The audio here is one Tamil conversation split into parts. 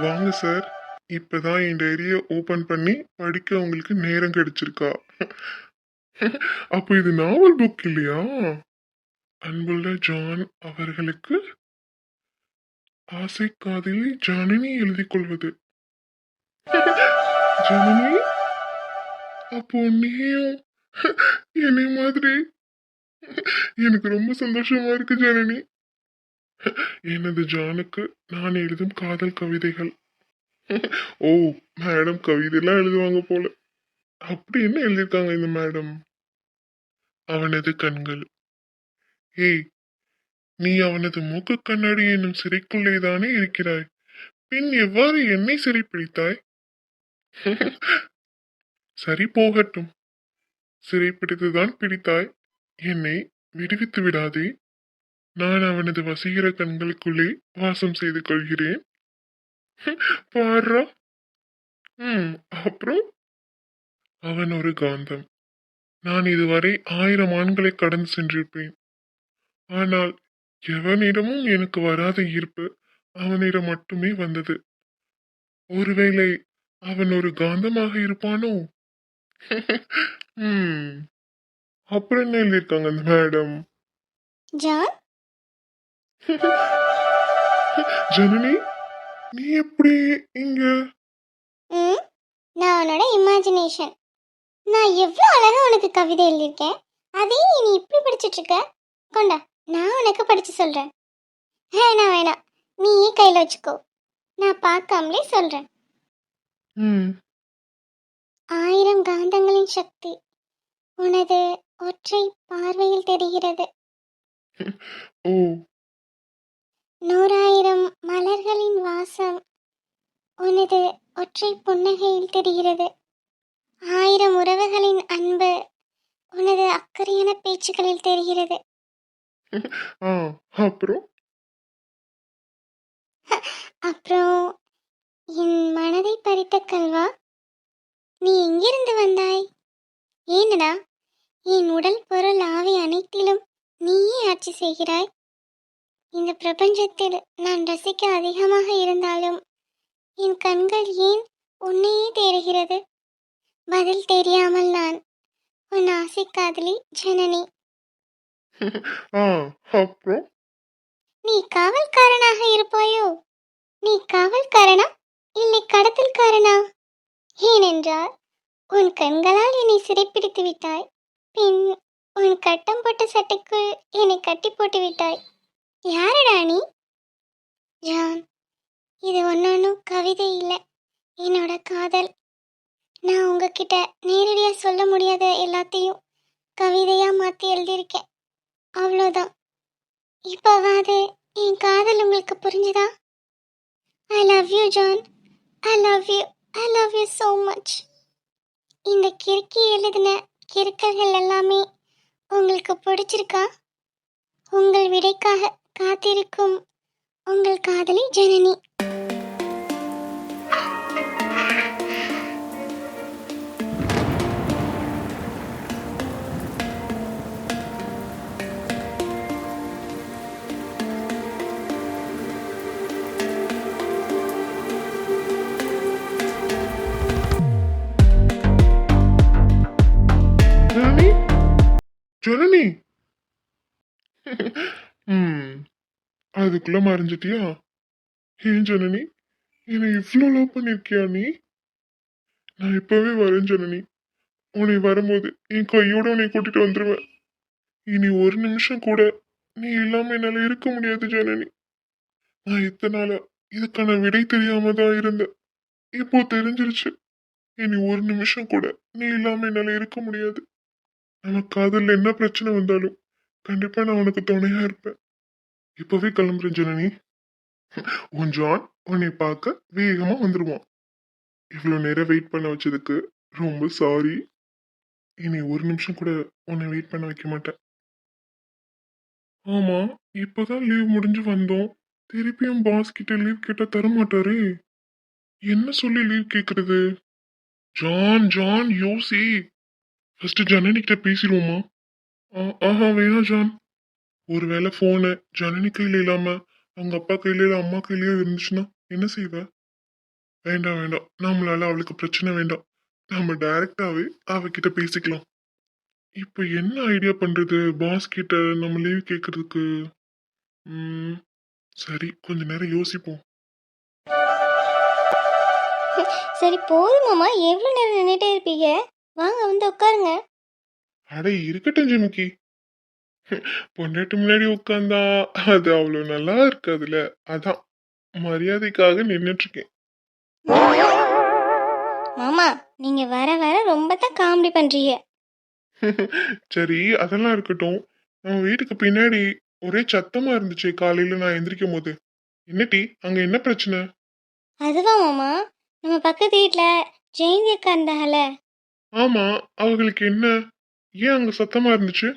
வாங்க சார் இப்பதான் என் டைரியை ஓபன் பண்ணி படிக்க உங்களுக்கு நேரம் கிடைச்சிருக்கா. அப்போ இது நாவல் புக் இல்லையா? அன்புள்ள ஜான் அவர்களுக்கு ஆசை காதலி ஜனனி எழுதி கொள்வது. ஜனனி அப்போ நீயும் என்னை மாதிரி. எனக்கு ரொம்ப சந்தோஷமா இருக்கு ஜனனி. எனது ஜானுக்கு நான் எழுதும் காதல் கவிதைகள். ஓ மேடம் கவிதைலாம் எழுதுவாங்க போல. அப்படி என்ன எழுதியிருக்காங்க இந்த மேடம் அவனது கண்கள். ஏய் நீ அவனது மூக்கு கண்ணாடி என்னும் சிறைக்குள்ளேதானே இருக்கிறாய்? பின் எவ்வாறு என்னை சிறை பிடித்தாய் சரி போகட்டும். சிறைப்பிடித்துதான் பிடித்தாய். என்னை விடுவித்து விடாதே. நான் அவனது வசீகர கண்களுக்குள்ளே வாசம் செய்து கொள்கிறேன். பாரா. ம் அப்புறம்? அவன் ஒரு காந்தம். நான் இதுவரை ஆயிரம் ஆண்களை கடந்து சென்றிருப்பேன். ஆனால் எவனிடமும் எனக்கு வராத ஈர்ப்பு அவனிடம் மட்டுமே வந்தது. ஒருவேளை அவன் ஒரு காந்தமாக இருப்பானோ? ம். அப்புறம் என்ன எழுதியிருக்காங்க அந்த மேடம்? ஜான்? ஜனனி நீ எப்படி இங்க? நான் உன்னோட இமேஜினேஷன் நான் எவ்வளோ அழகா உனக்கு கவிதை எழுதியிருக்கேன் அதையும் நீ இப்படி படிச்சிட்டு இருக்க கொண்டா நான் உனக்கு படிச்சு சொல்றேன். வேணாம் வேணாம். நீயே கையில் வச்சுக்கோ. நான் பார்க்காமலே சொல்றேன். ம். ஆயிரம் காந்தங்களின் சக்தி உனது ஒற்றை பார்வையில் தெரிகிறது. ஓ நூறாயிரம் மலர்களின் வாசம் உனது ஒற்றை புன்னகையில் தெரிகிறது. ஆயிரம் உறவுகளின் அன்பு உனது அக்கறையான பேச்சுக்களில் தெரிகிறது. அப்புறம்? அப்புறம் என் மனதை பறித்த கல்வா நீ எங்கிருந்து வந்தாய்? ஏனடா என் உடல் பொருள் ஆவி அனைத்திலும் நீயே ஆட்சி செய்கிறாய். இந்த பிரபஞ்சத்தில் நான் ரசிக்க அதிகமாக இருந்தாலும் என் கண்கள் ஏன் உன்னையே தேடுகிறது? பதில் தெரியாமல் நான் உன் ஆசை காதலி ஜனனி. நீ காவல்காரனாக இருப்பாயோ? நீ காவல்காரனா? இல்லை கடத்தல்காரனா? ஏனென்றால் உன் கண்களால் என்னை சிறைப்பிடித்து விட்டாய். பின் உன் கட்டம் போட்ட சட்டைக்குள் என்னை கட்டி போட்டு விட்டாய் யாருடா நீ? ஜான் இது ஒன்னொன்னும் கவிதை இல்லை. என்னோட காதல். நான் உங்ககிட்ட நேரடியாக சொல்ல முடியாத எல்லாத்தையும் கவிதையாக மாற்றி எழுதியிருக்கேன். அவ்வளோதான். இப்போவாது என் காதல் உங்களுக்கு புரிஞ்சுதா? I love you John I love you I love you so much இந்த கிறுக்கி எழுதின கிறுக்கல்கள் எல்லாமே உங்களுக்கு பிடிச்சிருக்கா? உங்கள் விடைக்காக காத்திருக்கும் உங்கள் காதலி ஜனனி. அதுக்குள்ள மறைஞ்சிட்டியா ஏன் ஜனனி? என்னை இவ்வளோ லவ் பண்ணிருக்கியா நீ? நான் இப்பவே வரேன் ஜனனி. உன்னை வரும்போது என் கையோட உன்னை கூட்டிட்டு வந்துருவேன். இனி ஒரு நிமிஷம் கூட நீ இல்லாம என்னால இருக்க முடியாது ஜனனி. நான் இத்தனை நாளா இதுக்கான விடை தெரியாம தான் இருந்தேன். இப்போ தெரிஞ்சிருச்சு. இனி ஒரு நிமிஷம் கூட நீ இல்லாம என்னால இருக்க முடியாது. நம்ம காதல்ல என்ன பிரச்சனை வந்தாலும் கண்டிப்பா நான் உனக்கு துணையா இருப்பேன். இப்பவே கிளம்புறேன் ஜனனி. உன் ஜான் உன்னை பார்க்க வேகமா வந்துருவான். இவ்வளோ நேரம் வெயிட் பண்ண வச்சதுக்கு ரொம்ப சாரி இனி ஒரு நிமிஷம் கூட உன்னை வெயிட் பண்ண வைக்க மாட்டேன். ஆமா இப்பதான் லீவ் முடிஞ்சு வந்தோம். திருப்பியும் பாஸ் கிட்ட லீவ் கேட்டா தர மாட்டாரே என்ன சொல்லி லீவ் கேக்குறது? ஜான் ஜான் யோசி. ஃபர்ஸ்ட் ஜனனி கிட்ட பேசிடுவோமா? ஆஹா வேணா ஜான். ஒருவேளை ஃபோனு ஜனனி கையில இல்லாம அவங்க அப்பா கையில இல்ல அம்மா கையிலயோ இருந்துச்சுன்னா என்ன செய்வ? வேண்டாம் வேண்டாம். நம்மளால அவளுக்கு பிரச்சனை வேண்டாம். நம்ம டைரக்டாவே அவகிட்ட பேசிக்கலாம். இப்போ என்ன ஐடியா பண்றது? பாஸ் கிட்ட நம்ம லீவ் கேட்கறதுக்கு ம், சரி கொஞ்ச நேரம் யோசிப்போம். சரி போதும் மாமா. எவ்வளோ நேரம் நின்றுட்டே இருப்பீங்க? வாங்க வந்து உட்காருங்க. அட இருக்கட்டும் ஜிமிக்கி. பொண்டாட்டி முன்னாடி உட்காந்தா அது அவ்வளோ நல்லா இருக்காதுல்ல அதான். மரியாதைக்காக நின்னுட்டு இருக்கேன் மாமா நீங்க வர வர ரொம்ப தான் காமெடி பண்றீங்க. சரி அதெல்லாம் இருக்கட்டும். நம்ம வீட்டுக்கு பின்னாடி ஒரே சத்தமா இருந்துச்சு காலையில நான் எந்திரிக்கும் போது. என்னடி அங்க என்ன பிரச்சனை? அதுவா மாமா. நம்ம பக்கத்து வீட்டில் ஜெயந்தி அக்கா இருந்தாங்கல்ல. ஆமா அவங்களுக்கு என்ன? ஏன் அங்க சத்தமா இருந்துச்சு?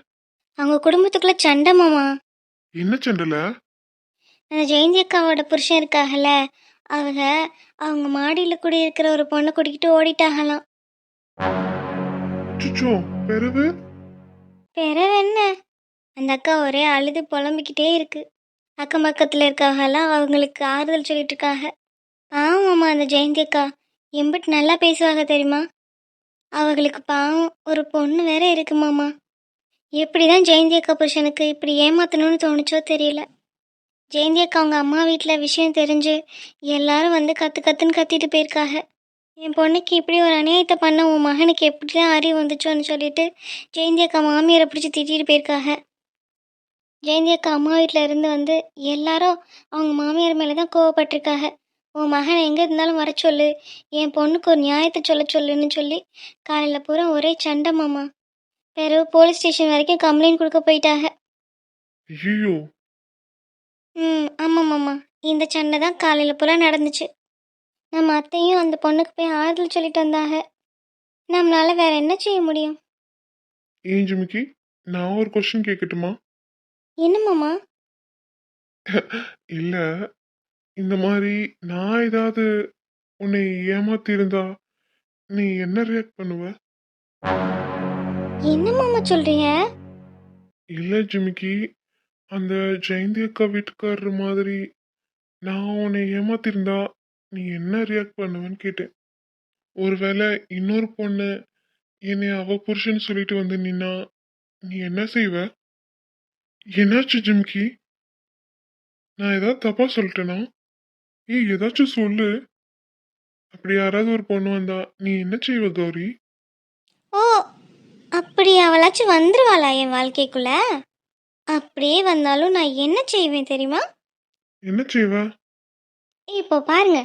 அவங்க குடும்பத்துக்குள்ள சண்டை மாமா. என்ன சண்டல? அந்த ஜெயந்தி அக்காவோட புருஷன் இருக்காகல அவங்க அவங்க மாடியில் குடி இருக்கிற ஒரு பொண்ணை கூட்டிக்கிட்டு ஓடிட்டாகலாம். சுச்சோ பிறகு என்ன? அந்த அக்கா ஒரே அழுது புலம்பிக்கிட்டே இருக்கு. அக்கம் பக்கத்தில் இருக்காகலாம் அவங்களுக்கு ஆறுதல் சொல்லிட்டு இருக்காங்க பாவம் அந்த ஜெயந்தி அக்கா. எம்பிட்டு நல்லா பேசுவாங்க தெரியுமா? அவங்களுக்கு பாவம் ஒரு பொண்ணு வேற இருக்கு மாமா. எப்படி தான் ஜெயந்தி அக்கா புருஷனுக்கு இப்படி ஏமாத்தணும்னு தோணுச்சோ தெரியல. ஜெயந்தி அக்கா அவங்க அம்மா வீட்டில் விஷயம் தெரிஞ்சு எல்லாரும் வந்து கற்று கத்துன்னு கத்திட்டு போயிருக்காங்க. என் பொண்ணுக்கு இப்படி ஒரு அநியாயத்தை பண்ண உன் மகனுக்கு எப்படி தான் அறிவு வந்துச்சோன்னு சொல்லிட்டு ஜெயந்தி அக்கா மாமியாரை பிடிச்சி திட்டிட்டு போயிருக்காங்க. ஜெயந்தி அக்கா அம்மா வீட்டில் இருந்து வந்து எல்லாரும் அவங்க மாமியார் மேலே தான் கோவப்பட்டிருக்காங்க. உன் மகன் எங்கே இருந்தாலும் வர சொல்லு. என் பொண்ணுக்கு ஒரு நியாயத்தை சொல்ல சொல்லுன்னு சொல்லி காலையில் பூரா ஒரே சண்டை மாமா. பிறகு போலீஸ் ஸ்டேஷன் வரைக்கும் கம்ப்ளைண்ட் கொடுக்க போயிட்டாங்க. ஐயோ ம் ஆமாம் மாமா. இந்த சண்டை தான் காலையில் பூரா நடந்துச்சு. நம்ம அத்தையும் அந்த பொண்ணுக்கு போய் ஆறுதல் சொல்லிட்டு வந்தாங்க. நம்மளால வேற என்ன செய்ய முடியும்? ஏன் ஜிமிக்கி? நான் ஒரு கொஸ்டின் கேட்கட்டுமா என்ன மாமா? இல்ல இந்த மாதிரி நான் ஏதாவது உன்னை ஏமாத்தி இருந்தா நீ என்ன ரியாக்ட் பண்ணுவ? என்ன மாமா சொல்றீங்க? இல்ல ஜிமிக்கி அந்த ஜெயந்தி அக்கா வீட்டுக்காரர் மாதிரி நான் உன்னை ஏமாத்திருந்தா நீ என்ன ரியாக்ட் பண்ணுவேன்னு கேட்டேன். ஒருவேளை இன்னொரு பொண்ணு என்னை அவ புருஷன் சொல்லிட்டு வந்து நின்னா நீ என்ன செய்வ? என்னாச்சு ஜிமிக்கி? நான் ஏதாவது தப்பா சொல்லிட்டேனா? ஏய் ஏதாச்சும் சொல்லு. அப்படி யாராவது ஒரு பொண்ணு வந்தா நீ என்ன செய்வ கௌரி? ஓ அப்படி அவளாச்சும் வந்துருவாளா என் வாழ்க்கைக்குள்ள? அப்படியே வந்தாலும் நான் என்ன செய்வேன் தெரியுமா? என்ன செய்வ? இப்போ பாருங்க.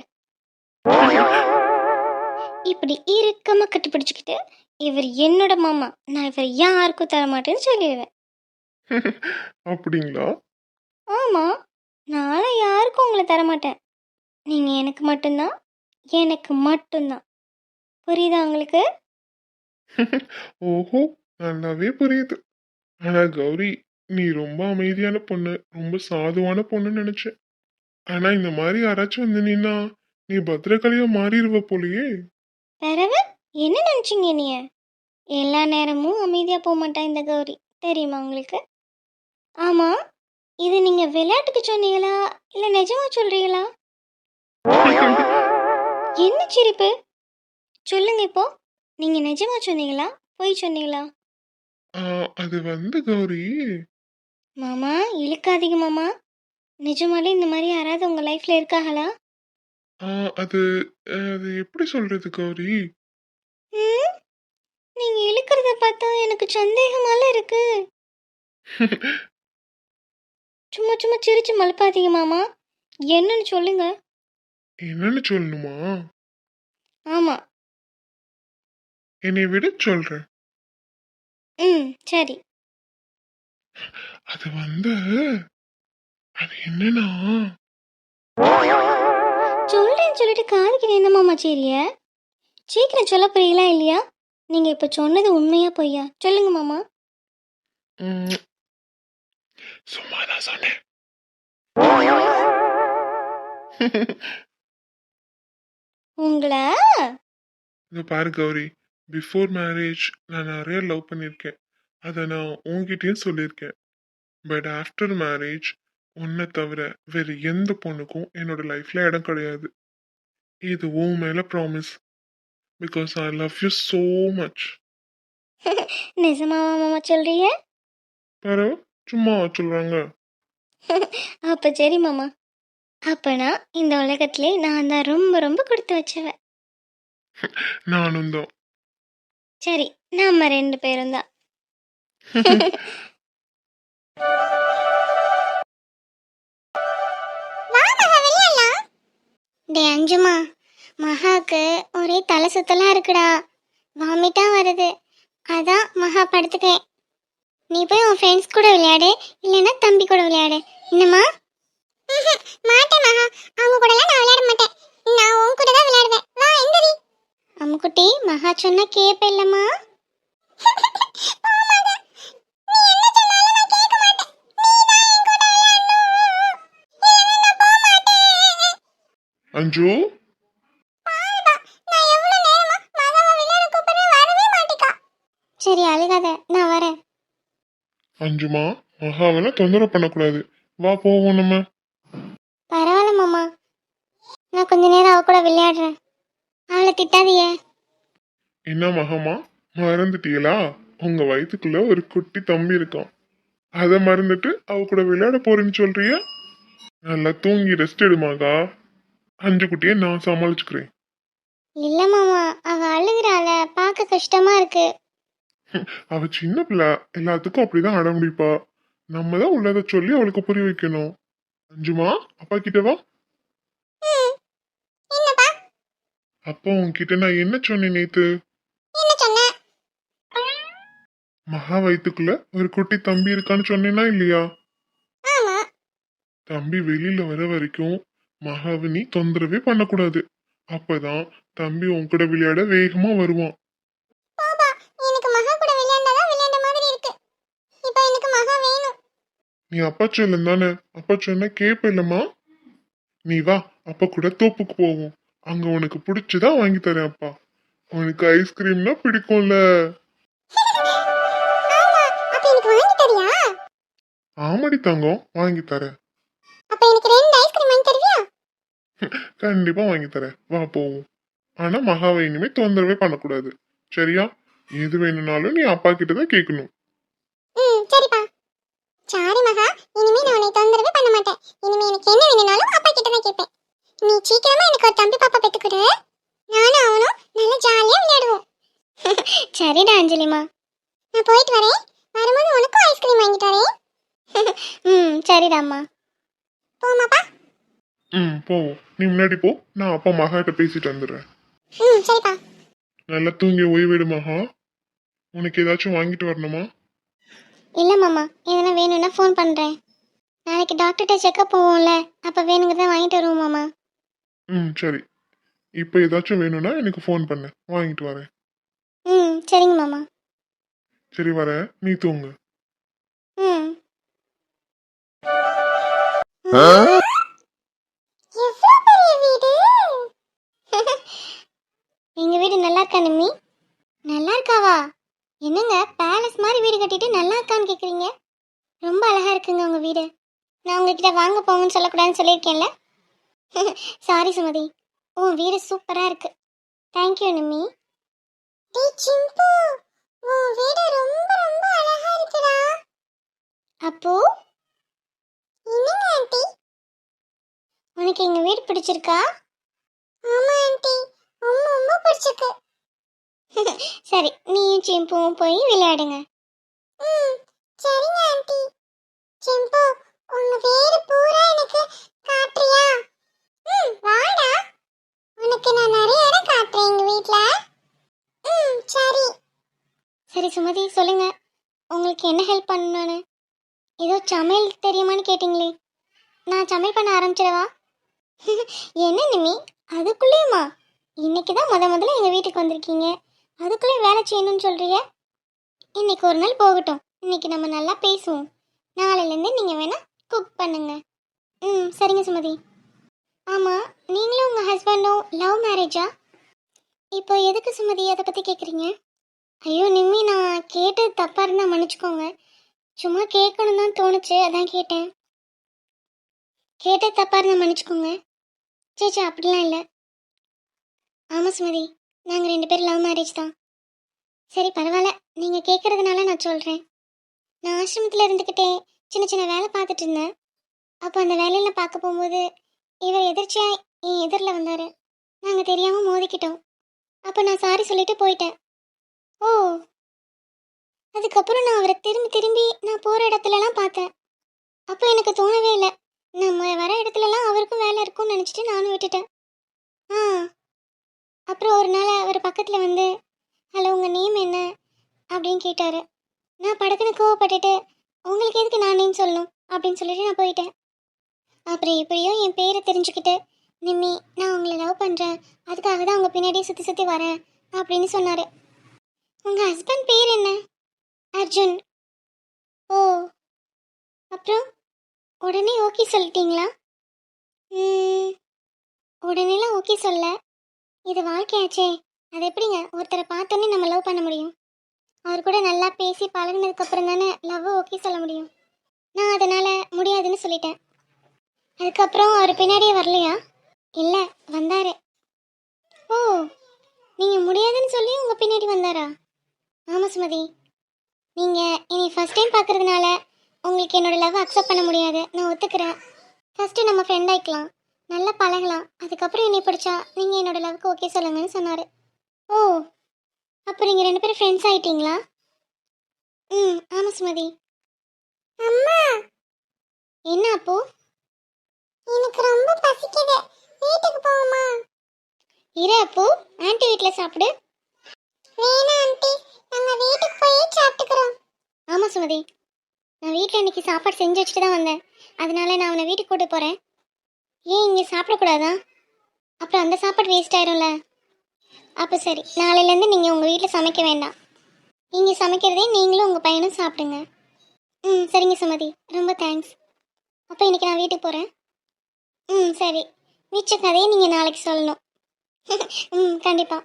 இப்படி இறுக்கமா கட்டிப்பிடிச்சுக்கிட்டு இவர் என்னோட மாமா நான் இவர் யாருக்கும் தர மாட்டேன்னு சொல்லிடுவேன். அப்படிங்களா? ஆமா நானும் யாருக்கும் உங்களை தர மாட்டேன் நீங்க எனக்கு மட்டும்தான் எனக்கு மட்டும்தான். புரியுதா உங்களுக்கு? ஓஹோ நல்லாவே புரியுது. ஆனா கௌரி நீ ரொம்ப அமைதியான பொண்ணு. ரொம்ப சாதுவான பொண்ணுன்னு நினைச்சேன். ஆனா இந்த மாதிரி யாராச்சும் வந்து நின்னா நீ பத்திரகாளியா மாறிடுவ போலயே. பிறகு என்ன நினச்சிங்க நீ எல்லா நேரமும் அமைதியாக போக மாட்டா இந்த கௌரி தெரியுமா உங்களுக்கு? ஆமாம் இது நீங்கள் விளையாட்டுக்கு சொன்னீங்களா? இல்லை நிஜமா சொல்கிறீங்களா என்ன சிரிப்பு? சொல்லுங்க இப்போ. நீங்கள் நிஜமா சொன்னீங்களா? பொய் சொன்னீங்களா? ஆ, அது வந்து கௌரி. மாமா இழுக்காதீங்க மாமா. நிஜமாலே இந்த மாதிரி யாராவது உங்கள் லைஃப்பில் இருக்காங்களா? ஆ, அது அது எப்படி சொல்றது கௌரி? ம்? நீங்கள் இழுக்கிறத பார்த்தா எனக்கு சந்தேகமால இருக்கு. சும்மா சும்மா சிரிச்சு மழுப்பாதீங்க மாமா. என்னன்னு சொல்லுங்க. என்னன்னு சொல்லணுமா? ஆமா. என்னை விட சொல்றேன் ம் சரி. அது வந்து அது என்னன்னா? சொல்றேன்னு சொல்லிட்டு காதுக்கு என்ன மாமா சரியா சீக்கிரம் சொல்ல போறீங்களா இல்லையா? நீங்க இப்ப சொன்னது உண்மையா பொய்யா? சொல்லுங்க மாமா. ம், சும்மாதான் சொன்னேன். உங்களை? பாரு கௌரி. பிஃபோர் மேரேஜ் நான் நிறைய லவ் பண்ணியிருக்கேன். அதை நான் உன்கிட்டயும் சொல்லியிருக்கேன். பட் ஆஃப்டர் மேரேஜ் உன்னை தவிர வேற எந்த பொண்ணுக்கும் என்னோட லைஃப்ல இடம் கிடையாது. இது உன் மேல promise because I love you so much நிஜமாவா மாமா சொல்றிய பாரு சும்மா சொல்றாங்க. அப்ப சரி மாமா. அப்பனா இந்த உலகத்திலே நான் தான் ரொம்ப ரொம்ப கொடுத்து வச்சவ. நானும் தான். சரி நம்ம ரெண்டு பேரும் தான். டே அஞ்சுமா மகாக்கு ஒரே தலை சுத்தலாம் இருக்குடா. வாமிட்டா வருது. அதான் மகா படுத்துக்கேன் நீ போய் உன் ஃப்ரெண்ட்ஸ் கூட விளையாடு இல்லைன்னா தம்பி கூட விளையாடு. என்னம்மா? மாட்டேன் மகா. அவங்க கூட நான் விளையாட மாட்டேன். நான் உன் கூட தான் விளையாடுவேன். வா அம்முக்குட்டி மகா சொன்னா கேப்ப இல்லம்மா. அஞ்சு. சரி அழுகாத. நான் வரேன். அஞ்சுமா மகாவெல்லாம் தொந்தரவு பண்ணக்கூடாது. வா போவோம் நம்ம. பரவாயில்ல மாமா. நான் கொஞ்ச நேரம் அவ கூட விளையாடுறேன். அவளை திட்டாதியே என்ன மகமா? மறந்துட்டீங்களா உங்க வயித்துக்குள்ள ஒரு குட்டி தம்பி இருக்கான். அதை மறந்துட்டு அவ கூட விளையாட போறேன்னு சொல்றிய? நல்லா தூங்கி ரெஸ்ட் எடுமாக்கா அஞ்சு குட்டியை நான் சமாளிச்சுக்கிறேன். இல்ல மாமா அவ அழுகுறாள பார்க்க கஷ்டமா இருக்கு. அவ சின்ன பிள்ளை எல்லாத்துக்கும் அப்படிதான் அடம்பிடிப்பா நம்ம தான் உள்ளதை சொல்லி அவளுக்கு புரிய வைக்கணும். அஞ்சுமா அப்பா கிட்ட வா. அப்பா உன்கிட்ட நான் என்ன சொன்னேன் நேத்து? மகா வயித்துக்குள்ள ஒரு குட்டி தம்பி இருக்கான்னு சொன்னேனா இல்லையா? தம்பி வெளியில வர வரைக்கும் மகாவை நீ தொந்தரவே பண்ணக்கூடாது. அப்பதான் தம்பி உன் கூட விளையாட வேகமா வருவான். நீ அப்பா சொல்லும் தானே? அப்பா சொன்ன கேப்ப இல்லம்மா நீ வா அப்பா கூட தோப்புக்கு போவோம். அங்க உனக்கு பிடிச்சதா வாங்கி தரேன் அப்பா. உனக்கு ஐஸ்கிரீம்னா பிடிக்கும்ல. ஆமாடி தங்கம் வாங்கி தரேன். அப்ப எனக்கு ரெண்டு ஐஸ்கிரீம் வாங்கி தருவியா? கண்டிப்பா வாங்கி தரேன். வா போவோம். ஆனா மகாவை இனிமே தொந்தரவே பண்ணக்கூடாது. சரியா? எது வேணும்னாலும் நீ அப்பா கிட்ட தான் கேட்கணும். ம் சரிப்பா. சாரி மகா. இனிமே நான் உன்னை தொந்தரவே பண்ண மாட்டேன். இனிமே எனக்கு என்ன வேணும்னாலும் அப்பா கிட்ட தான் கேட்பேன். நீ சீக்கிரமா எனக்கு ஒரு தம்பி பாப்பா பெத்து கொடு. நானும் அவனும் நல்லா ஜாலியா விளையாடுவோம். சரிடா அஞ்சலிமா. நான் போயிட்டு வரேன். வரும்போது உனக்கும் ஐஸ்கிரீம் வாங்கிட்டு வரேன். ம் சரிடா அம்மா போமாப்பா ம் போவோம் நீ முன்னாடி போ. நான் அப்பா மகாட்ட பேசிட்டு வந்துடுறேன். ம் சரிப்பா. நல்லா தூங்கி ஓய்வெடு மகா. உனக்கு ஏதாச்சும் வாங்கிட்டு வரணுமா? இல்லை மாமா. எதனா வேணும்னா ஃபோன் பண்ணுறேன் நாளைக்கு டாக்டர்கிட்ட செக்கப் போவோம்ல. அப்போ வேணுங்கிறத வாங்கிட்டு வருவோம் மாமா. ம் சரி. இப்போ ஏதாச்சும் வேணும்னா எனக்கு ஃபோன் பண்ணு. வாங்கிட்டு வரேன். ம் சரிங்க மாமா. சரி வரேன். நீ தூங்கு. எங்க வீடு நல்லா இருக்கா நிம்மி? நல்லா இருக்காவா? என்னங்க பேலஸ் மாதிரி வீடு கட்டிட்டு நல்லா இருக்கான்னு கேக்குறீங்க? ரொம்ப அழகா இருக்குங்க உங்க வீடு. நான் உங்ககிட்ட வாங்க போங்கன்னு சொல்லக்கூடாதுன்னு சொல்லியிருக்கேன்ல? சாரி சுமதி. உன் வீடு சூப்பரா இருக்கு. தேங்க்யூ நிம்மி. சிம்பு உன் வீடு ரொம்ப ரொம்ப அழகா இருக்குடா. அப்போ? உனக்கு எங்க வீடு பிடிச்சிருக்கா? ஆமா ஆண்டி. ரொம்ப ரொம்ப பிடிச்சிருக்கு. சரி நீயும் சிம்புவும் போய் விளையாடுங்க. ம் சரிங்க ஆண்டி. சிம்பு உங்க வீடு பூரா எனக்கு காட்டுறியா? ம் வாடா. உனக்கு நான் நிறைய இடம் காட்டுறேன் எங்க வீட்ல. ம் சரி. சரி சுமதி சொல்லுங்க. உங்களுக்கு என்ன ஹெல்ப் பண்ணணும்னு? ஏதோ சமையல் தெரியுமான்னு கேட்டிங்களே. நான் சமையல் பண்ண ஆரம்பிச்சிடவா? என்ன நிமி? அதுக்குள்ளேயுமா? இன்னைக்கு தான் முத முதல்ல எங்கள் வீட்டுக்கு வந்திருக்கீங்க. அதுக்குள்ளேயும் வேலை செய்யணும்னு சொல்கிறீங்க இன்னைக்கு ஒரு நாள் போகட்டும். இன்னைக்கு நம்ம நல்லா பேசுவோம். நாளையிலேருந்து நீங்கள் வேணால் குக் பண்ணுங்க. ம் சரிங்க சுமதி. ஆமாம் நீங்களும் உங்கள் ஹஸ்பண்டும் லவ் மேரேஜா இப்போ எதுக்கு சுமதி அதை பற்றி கேட்குறீங்க ஐயோ நிம்மி நான் கேட்டது தப்பாக இருந்தால் மன்னிச்சுக்கோங்க. சும்மா கேட்கணும் தான் தோணுச்சு அதான் கேட்டேன். கேட்டது தப்பாக இருந்தால் மன்னிச்சுக்கோங்க. சேச்சா அப்படிலாம் இல்லை. ஆமாம் சுமதி. நாங்கள் ரெண்டு பேரும் லவ் மேரேஜ் தான். சரி பரவாயில்ல நீங்கள் கேட்குறதுனால நான் சொல்கிறேன் நான் ஆசிரமத்தில் இருந்துக்கிட்டே சின்ன சின்ன வேலை பார்த்துட்டு இருந்தேன். அப்போ அந்த வேலையில் பார்க்க போகும்போது இவர் எதிர்ச்சியாக என் எதிரில் வந்தார். நாங்கள் தெரியாமல் மோதிக்கிட்டோம். அப்போ நான் சாரி சொல்லிட்டு போயிட்டேன். ஓ! அதுக்கப்புறம் நான் அவரை திரும்பி திரும்பி நான் போகிற இடத்துலலாம் பார்த்தேன். அப்போ எனக்கு தோணவே இல்லை. நம்ம வர இடத்துலலாம் அவருக்கும் வேலை இருக்கும்னு நினச்சிட்டு நானும் விட்டுட்டேன். ஆ. அப்புறம் ஒரு நாள் அவர் பக்கத்தில் வந்து ஹலோ உங்கள் நேம் என்ன? அப்படின்னு கேட்டார். நான் படக்குன்னு கோவப்பட்டுட்டு உங்களுக்கு எதுக்கு நான் நேம் சொல்லணும்? அப்படின்னு சொல்லிட்டு நான் போயிட்டேன். அப்புறம் எப்படியோ என் பேரை தெரிஞ்சுக்கிட்டு நிம்மி நான் உங்களை லவ் பண்ணுறேன் அதுக்காக தான் உங்கள் பின்னாடியே சுற்றி சுற்றி வரேன். அப்படின்னு சொன்னார். உங்கள் ஹஸ்பண்ட் பேர் என்ன? அர்ஜுன். ஓ. அப்புறம்? உடனே ஓகே சொல்லிட்டீங்களா? உடனேலாம் ஓகே சொல்ல. இது வாழ்க்கையாச்சே. அது எப்படிங்க ஒருத்தரை பார்த்தோன்னே நம்ம லவ் பண்ண முடியும்? அவர் கூட நல்லா பேசி பழகினதுக்கப்புறம் தானே லவ் ஓகே சொல்ல முடியும்? நான் அதனால் முடியாதுன்னு சொல்லிட்டேன். அதுக்கப்புறம் அவர் பின்னாடியே வரலையா? இல்லை வந்தார். ஓ நீங்கள் முடியாதுன்னு சொல்லி உங்கள் பின்னாடி வந்தாரா? ஆமாம் சுமதி. நீங்கள் இனி ஃபர்ஸ்ட் டைம் பார்க்கறதுனால உங்களுக்கு என்னோட லவ் அக்செப்ட் பண்ண முடியாது. நான் ஒத்துக்கிறேன். ஃபஸ்ட்டு நம்ம ஃப்ரெண்ட் ஆயிக்கலாம். நல்லா பழகலாம். அதுக்கப்புறம் என்னை பிடிச்சா நீங்கள் என்னோட லவ்க்கு ஓகே சொல்லுங்கன்னு சொன்னார். ஓ அப்போ நீங்கள் ரெண்டு பேரும் ஃப்ரெண்ட்ஸ் ஆயிட்டீங்களா? ம் ஆமாம் சுமதி. அம்மா! என்ன அப்போ? எனக்கு ரொம்ப பசிக்குது. வீட்டுக்கு போவோமா? இரு அப்போ ஆண்டி வீட்டில் சாப்பிடு. வேணாம் ஆண்டி நாங்கள் வீட்டுக்கு போய் சாப்பிட்டுக்கிறோம். ஆமாம் சுமதி. நான் வீட்டில் இன்னைக்கு சாப்பாடு செஞ்சு வச்சுட்டு தான் வந்தேன். அதனால நான் அவனை வீட்டுக்கு கூட்டு போகிறேன் ஏன் இங்கே சாப்பிடக்கூடாதா? அப்புறம் அந்த சாப்பாடு வேஸ்ட் ஆயிரும்ல. அப்போ சரி நாளையிலேருந்து நீங்கள் உங்கள் வீட்டில் சமைக்க வேண்டாம். இங்கே சமைக்கிறதே நீங்களும் உங்கள் பையனும் சாப்பிடுங்க. ம் சரிங்க சுமதி. ரொம்ப தேங்க்ஸ் அப்போ இன்றைக்கி நான் வீட்டுக்கு போகிறேன் ம் சரி. மிச்ச கதையை நீங்கள் நாளைக்கு சொல்லணும். ம் கண்டிப்பாக